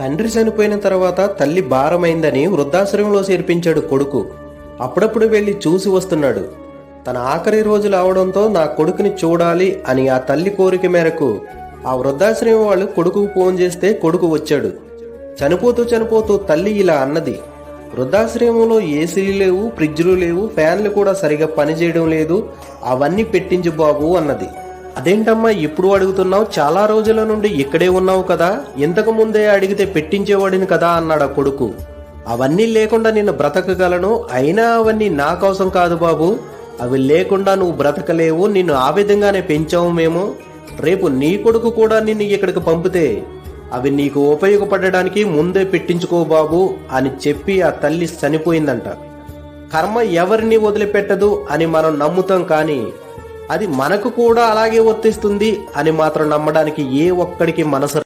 తండ్రి చనిపోయిన తర్వాత తల్లి భారమైందని వృద్ధాశ్రమంలో చేర్పించాడు కొడుకు. అప్పుడప్పుడు వెళ్ళి చూసి వస్తున్నాడు. తన ఆఖరి రోజులు అవడంతో నా కొడుకుని చూడాలి అని ఆ తల్లి కోరిక మేరకు ఆ వృద్ధాశ్రమం వాళ్ళు కొడుకుకు ఫోన్ చేస్తే కొడుకు వచ్చాడు. చనిపోతూ చనిపోతూ తల్లి ఇలా అన్నది. వృద్ధాశ్రమంలో ఏసీలు లేవు ఫ్రిడ్జ్లు లేవు ఫ్యాన్లు కూడా సరిగా పనిచేయడం లేదు అవన్నీ పెట్టించు బాబు అన్నది. అదేంటమ్మా ఇప్పుడు అడుగుతున్నావు? చాలా రోజుల నుండి ఇక్కడే ఉన్నావు కదా. ఇంతకు ముందే అడిగితే పెట్టించేవాడిని కదా అన్నాడు ఆ కొడుకు. అవన్నీ లేకుండా నేను బ్రతకగలను. అయినా అవన్నీ నా కోసం కాదు బాబు. అవి లేకుండా నువ్వు బ్రతకలేవు. నిన్ను ఆ విధంగానే పెంచాము మేము. రేపు నీ కొడుకు కూడా నిన్ను ఇక్కడికి పంపితే అవి నీకు ఉపయోగపడడానికి ముందే పెట్టించుకో బాబు అని చెప్పి ఆ తల్లి చనిపోయిందంట. కర్మ ఎవరిని వదిలిపెట్టదు అని మనం నమ్ముతాం కానీ అది మనకు కూడా అలాగే వర్తిస్తుంది అని మాత్రం నమ్మడానికి ఏ ఒక్కడికి మనసు